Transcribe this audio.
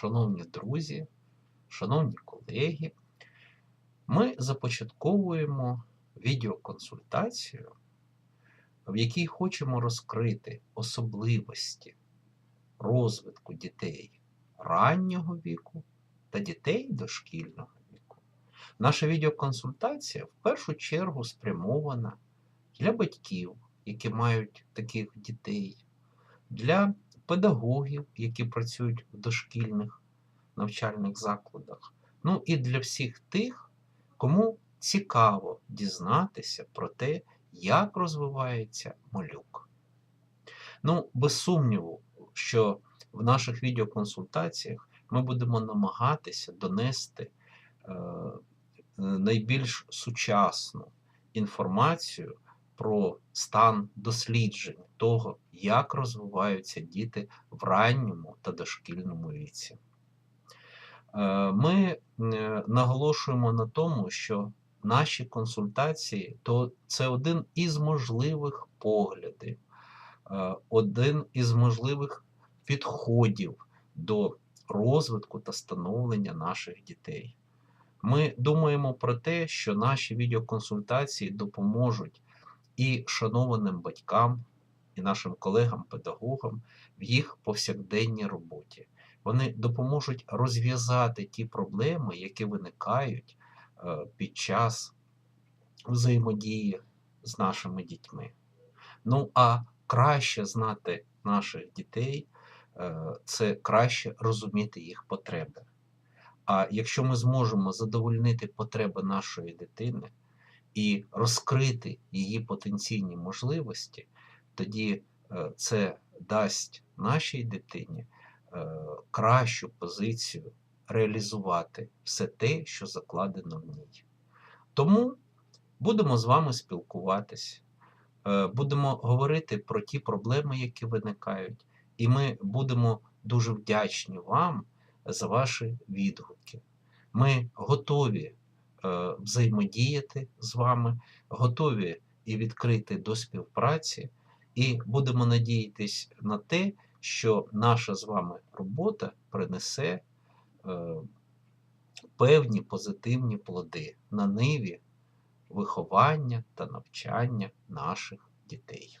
шановні друзі, шановні колеги, ми започатковуємо відеоконсультацію, в якій хочемо розкрити особливості розвитку дітей раннього віку та дітей дошкільного віку. Наша відеоконсультація в першу чергу спрямована для батьків, які мають таких дітей, для педагогів, які працюють в дошкільних навчальних закладах, ну і для всіх тих, кому цікаво дізнатися про те, як розвивається малюк. Ну, без сумніву, що в наших відеоконсультаціях ми будемо намагатися донести е, найбільш сучасну інформацію про стан досліджень того, як розвиваються діти в ранньому та дошкільному віці. Е, Ми е, наголошуємо на тому, що наші консультації то це один із можливих поглядів, е, один із можливих підходів до розвитку та становлення наших дітей. Ми думаємо про те, що наші відеоконсультації допоможуть і шанованим батькам, і нашим колегам-педагогам в їх повсякденній роботі. Вони допоможуть розв'язати ті проблеми, які виникають е, під час взаємодії з нашими дітьми. Ну, а краще знати наших дітей е, це краще розуміти їх потреби. А якщо ми зможемо задовольнити потреби нашої дитини і розкрити її потенційні можливості, тоді е, це дасть нашій дитині е, кращу позицію реалізувати все те, що закладено в ній. Тому будемо з вами спілкуватись, е, будемо говорити про ті проблеми, які виникають, і ми будемо дуже вдячні вам за ваші відгуки. Ми готові взаємодіяти з вами, готові і відкриті до співпраці, і будемо надіятись на те, що наша з вами робота принесе е, певні позитивні плоди на ниві виховання та навчання наших дітей.